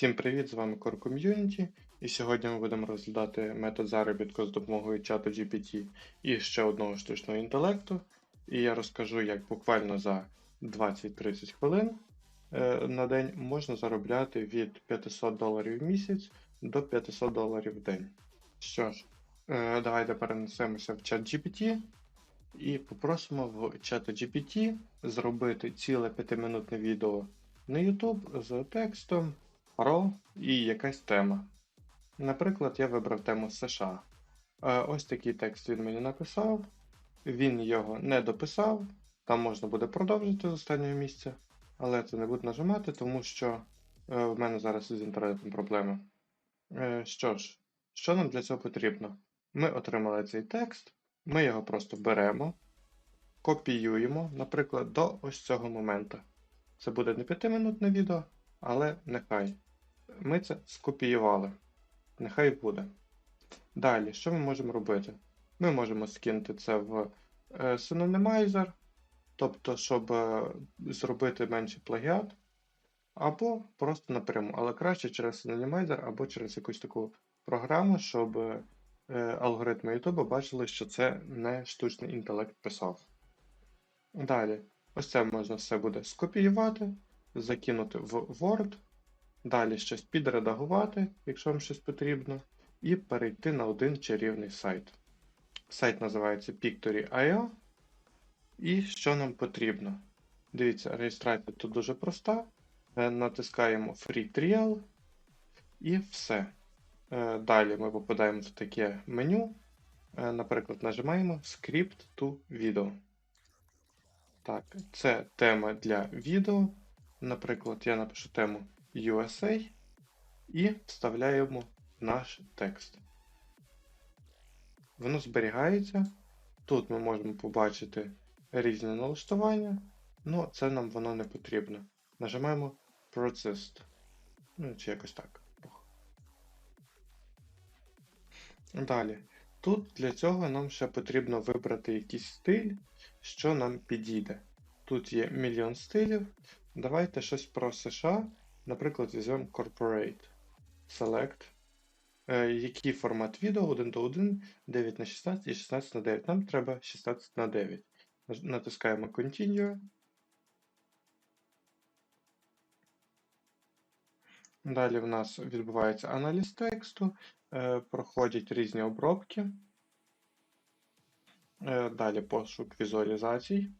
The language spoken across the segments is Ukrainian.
Всім привіт! З вами Core Community, і сьогодні ми будемо розглядати метод заробітку з допомогою чату GPT і ще одного штучного інтелекту. І я розкажу, як буквально за 20-30 хвилин е, на день можна заробляти від 500 доларів в місяць до 500 доларів в день. Що ж, е, давайте перенесемося в чат GPT і попросимо в чата GPT зробити ціле 5-минутне відео на YouTube з текстом про і якась тема. Наприклад, я вибрав тему США. Е, Ось такий текст він мені написав. Він його не дописав. Там можна буде продовжити з останнього місця, але це не буду нажимати, тому що е, в мене зараз з інтернетом проблеми. Е, Що ж, що нам для цього потрібно? Ми отримали цей текст, ми його просто беремо, копіюємо, наприклад, до ось цього моменту. Це буде не 5-минутне відео, але нехай. Ми це скопіювали. Нехай буде. Далі, що ми можемо робити? Ми можемо скинути це в е, Synonymizer, тобто, щоб е, зробити менший плагіат, або просто напряму, але краще через Synonymizer або через якусь таку програму, щоб е, алгоритми YouTube бачили, що це не штучний інтелект писав. Далі, ось це можна все буде скопіювати, закинути в Word. Далі щось підредагувати, якщо вам щось потрібно, і перейти на один чарівний сайт. Сайт називається Pictory.io. І що нам потрібно? Дивіться, реєстрація тут дуже проста. Е, Натискаємо Free Trial і все. Е, Далі ми попадаємо в таке меню. Е, Наприклад, нажимаємо Script to Video. Так, це тема для відео. Наприклад, я напишу тему USA і вставляємо наш текст. Воно зберігається. Тут ми можемо побачити різні налаштування, але це нам воно не потрібно. Нажимаємо Processed. Ну, чи якось так. Далі. Тут для цього нам ще потрібно вибрати якийсь стиль, що нам підійде. Тут є мільйон стилів. Давайте щось про США. Наприклад, візьмемо Corporate Select. Е, який формат відео 1 до 1, 9 на 16 і 16 на 9. Нам треба 16 на 9. Натискаємо Continue. Далі в нас відбувається аналіз тексту, е, проходять різні обробки. Е, Далі пошук візуалізацій.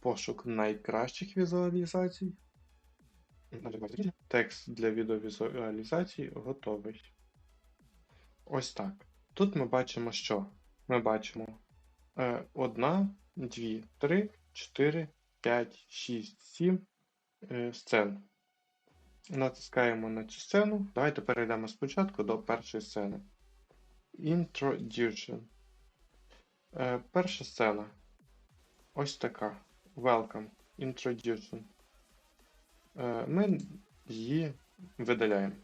Пошук найкращих візуалізацій. Текст для відеовізуалізації готовий. Ось так. Тут ми бачимо, що? Ми бачимо 1, 2, 3, 4, 5, 6, 7 сцен. Натискаємо на цю сцену. Давайте перейдемо спочатку до першої сцени. Introduction. Е, Перша сцена. Ось така. Welcome. Introduction. Е, Ми її видаляємо.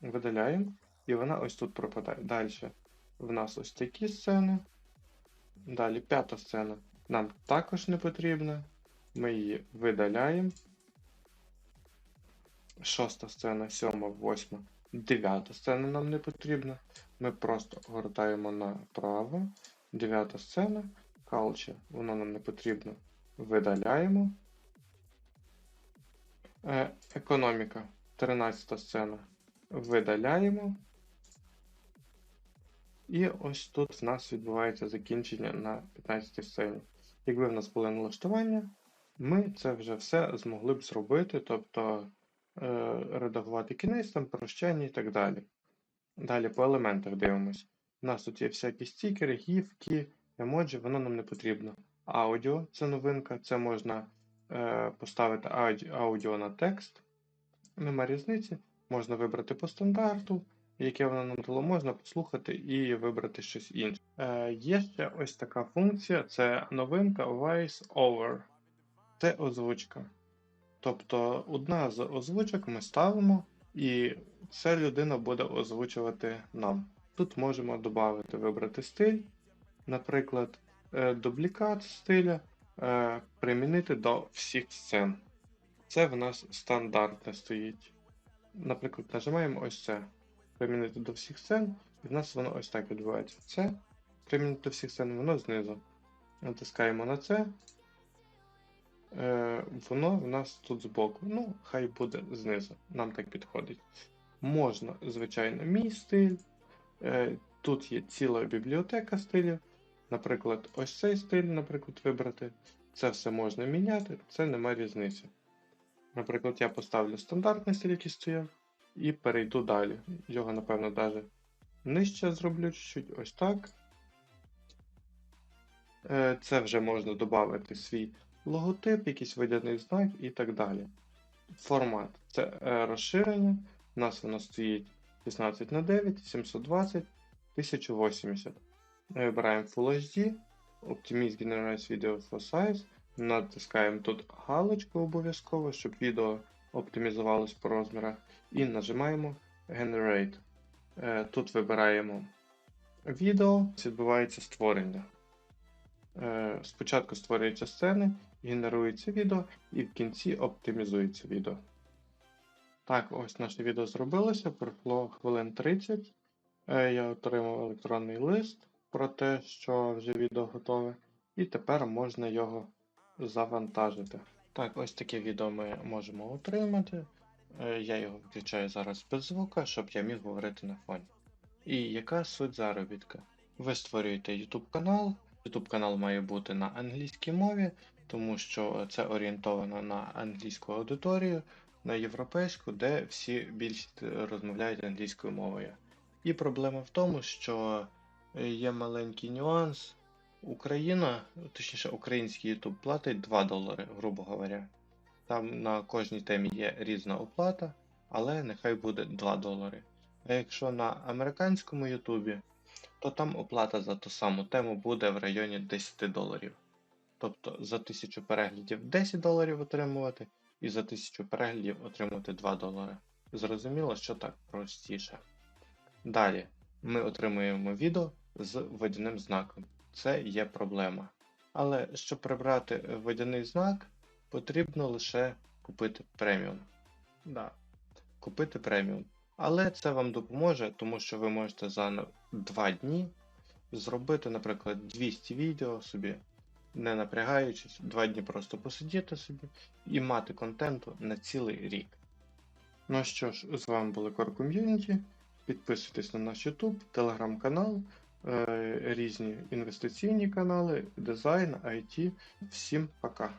Видаляємо, і вона ось тут пропадає. Далі в нас ось такі сцени. Далі п'ята сцена нам також не потрібна. Ми її видаляємо. Шоста сцена, сьома, восьма, дев'ята сцена нам не потрібна. Ми просто гортаємо направо. Дев'ята сцена. Culture, воно нам не потрібно. Видаляємо. Е, Економіка. 13 сцена. Видаляємо. І ось тут в нас відбувається закінчення на 15 сцені. Якби в нас були налаштування, ми це вже все змогли б зробити, тобто е, редагувати кінець, там, прощання і так далі. Далі по елементах дивимось. У нас тут є всякі стікери, гіфки, емоджі, воно нам не потрібно. Аудіо це новинка, це можна е, поставити ауді, аудіо на текст. Нема різниці. Можна вибрати по стандарту, яке воно нам дало, можна послухати і вибрати щось інше. Е, Є ще ось така функція: це новинка Voice Over. Це озвучка. Тобто одна з озвучок ми ставимо, і ця людина буде озвучувати нам. Тут можемо додати, вибрати стиль, наприклад, е, дублікат стиля, е, примінити до всіх сцен. Це в нас стандартне стоїть. Наприклад, нажимаємо ось це. Примінити до всіх сцен, і в нас воно ось так відбувається. Це примінити до всіх сцен, воно знизу. Натискаємо на це. Е, воно в нас тут збоку. Ну, хай буде знизу. Нам так підходить. Можна, звичайно, мій стиль. Е, тут є ціла бібліотека стилів. Наприклад, ось цей стиль, наприклад, вибрати. Це все можна міняти, це немає різниці. Наприклад, я поставлю стандартний стиль, який стояв, і перейду далі. Його, напевно, навіть нижче зроблю чуть-чуть, ось так. Е, Це вже можна додати свій логотип, якийсь видяний знак і так далі. Формат це е, розширення. У нас воно стоїть 16 на 9, 720, 1080. Ми вибираємо Full HD, Optimize Generates Video for Size. Натискаємо тут галочку обов'язково, щоб відео оптимізувалось по розмірах. І нажимаємо Generate. Е, Тут вибираємо відео, відбувається створення. Е, Спочатку створюються сцени, генерується відео і в кінці оптимізується відео. Так, ось наше відео зробилося, пройшло хвилин 30. Е, Я отримав електронний лист про те, що вже відео готове, і тепер можна його завантажити. Так, ось таке відео ми можемо отримати. Е, Я його виключаю зараз без звука, щоб я міг говорити на фоні. І яка суть заробітка? Ви створюєте YouTube канал. YouTube канал має бути на англійській мові, тому що це орієнтовано на англійську аудиторію, на європейську, де всі більшість розмовляють англійською мовою. І проблема в тому, що є маленький нюанс. Україна, точніше, український YouTube платить 2 долари, грубо говоря. Там на кожній темі є різна оплата, але нехай буде 2 долари. А якщо на американському Ютубі, то там оплата за ту саму тему буде в районі 10 доларів. Тобто за 1000 переглядів 10 доларів отримувати, і за 1000 переглядів отримувати 2 долари. Зрозуміло, що так простіше. Далі ми отримуємо відео з водяним знаком. Це є проблема. Але щоб прибрати водяний знак, потрібно лише купити преміум. Да, купити преміум. Але це вам допоможе, тому що ви можете за 2 дні зробити, наприклад, 200 відео собі, не напрягаючись, 2 дні просто посидіти собі і мати контенту на цілий рік. Ну що ж, з вами були Core Community. Підписуйтесь на наш YouTube, телеграм-канал, е, різні інвестиційні канали, дизайн, IT. Всім пока!